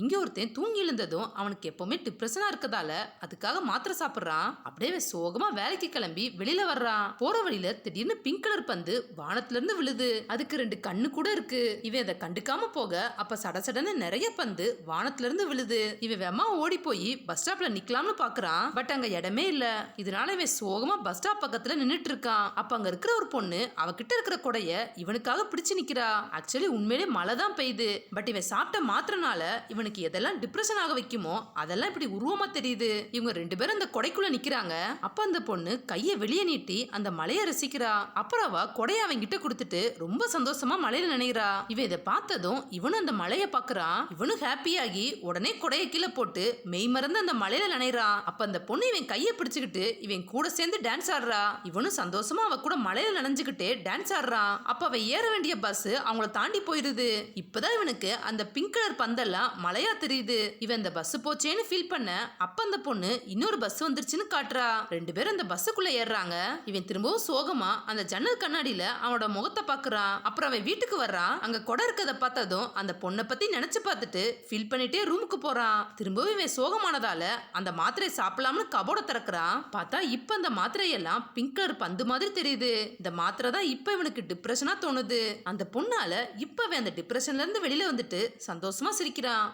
இங்கே ஒருத்தன் தூங்கி எழுந்ததும் அவனுக்கு எப்போவுமே டிப்ரெஷனாக இருக்கதால அதுக்காக மாத்திரை சாப்பிட்றான். அப்படியே சோகமாக சோகமா வேலைக்கு கிளம்பி வெளியில் வர்றான். போகிற வழியில திடீர்னு பிங்க் கலர் பந்து வானத்துல இருந்து விழுது. அதுக்கு ரெண்டு கண்ணு கூட இருக்கு. இவன் அதை கண்டுக்காம போக அப்போ சட சடனு நிறைய பந்து வானத்துல இருந்து விழுது. இவன் வெமா ஓடி போய் பஸ் ஸ்டாப்ல நிற்கலாம்னு பார்க்குறான் பட் அங்கே இடமே இல்லை. இதனால இவன் சோகமாக பஸ் ஸ்டாப் பக்கத்தில் நின்றுட்டு இருக்கான். அப்போ அங்கே இருக்கிற ஒரு பொண்ணு அவகிட்ட இருக்கிற கொடைய இவனுக்காக பிடிச்சு நிற்கிறா ஆக்சுவலி உண்மையிலே மழை தான் பெய்யுது. பட் இவன் சாப்பிட்ட மாத்திரனால இவனுக்கு எதெல்லாம் டிப்ரெஷன் ஆக வைக்குமோ அதெல்லாம் இப்படி உருவமா தெரியுது. இவங்க ரெண்டு பேரும் அந்த கொடைக்குள்ள நிக்கிறாங்க. அப்ப அந்த பொண்ணு கையை வெளியே நீட்டி அந்த மலையை ரசிக்கிறா. அப்புறம் அவ குடைய அவன் கிட்ட கொடுத்துட்டு ரொம்ப சந்தோஷமா மலையில நினைக்கிறா இவன் இதை பார்த்ததும் இவனும் அந்த மலையை பாக்குறான் இவனும் ஹாப்பியாகி உடனே கொடையை கீழே போட்டு மெய் மறந்து அந்த மலையில நினைறான் அப்ப அந்த பொண்ணு இவன் கையை பிடிச்சுக்கிட்டு இவன் கூட சேர்ந்து டான்ஸ் ஆடுறா. இவனும் சந்தோஷமா அவ கூட மலையில நனைஞ்சுக்கிட்டே டான்ஸ் ஆடுறான் அப்ப அவ ஏற வேண்டிய பஸ் அவங்கள தாண்டி போயிருது. இப்பதான் இவனுக்கு அந்த பிங்க் கலர் பந்தெல்லாம் மலையா தெரியுது. இவன் இந்த பஸ் போச்சேன்னு ஃபீல் பண்ண அப்ப அந்த பொண்ணு இன்னொரு பஸ் வந்துருச்சுன்னு காட்டுறா. ரெண்டு பேரும் அந்த பஸ்ஸுக்குள்ள ஏறுறாங்க. இவன் திரும்பவும் சோகமா அந்த ஜன்னல் கண்ணாடியில அவனோட முகத்தை பாக்குறான். அப்புறம் அவன் வீட்டுக்கு வர்றான் அங்க கொடை இருக்கிறத பார்த்ததும் அந்த பொண்ணை பத்தி நினைச்சு பார்த்துட்டு ஃபீல் பண்ணிட்டே ரூமுக்கு போறான். திரும்பவும் இவன் சோகமானதால அந்த மாத்திரை சாப்பிடலாம்னு கபோட திறக்கிறான். பார்த்தா இப்ப அந்த மாத்திரையெல்லாம் பிங்க் கலர் பந்து மாதிரி தெரியுது. இந்த மாத்திரை தான் இப்ப இவனுக்கு டிப்ரெஷனா தோணுது. அந்த பொண்ணால இப்பவே அவன் அந்த டிப்ரெஷன்ல இருந்து வெளியில வந்துட்டு சந்தோஷமா சிரிக்கிறான்.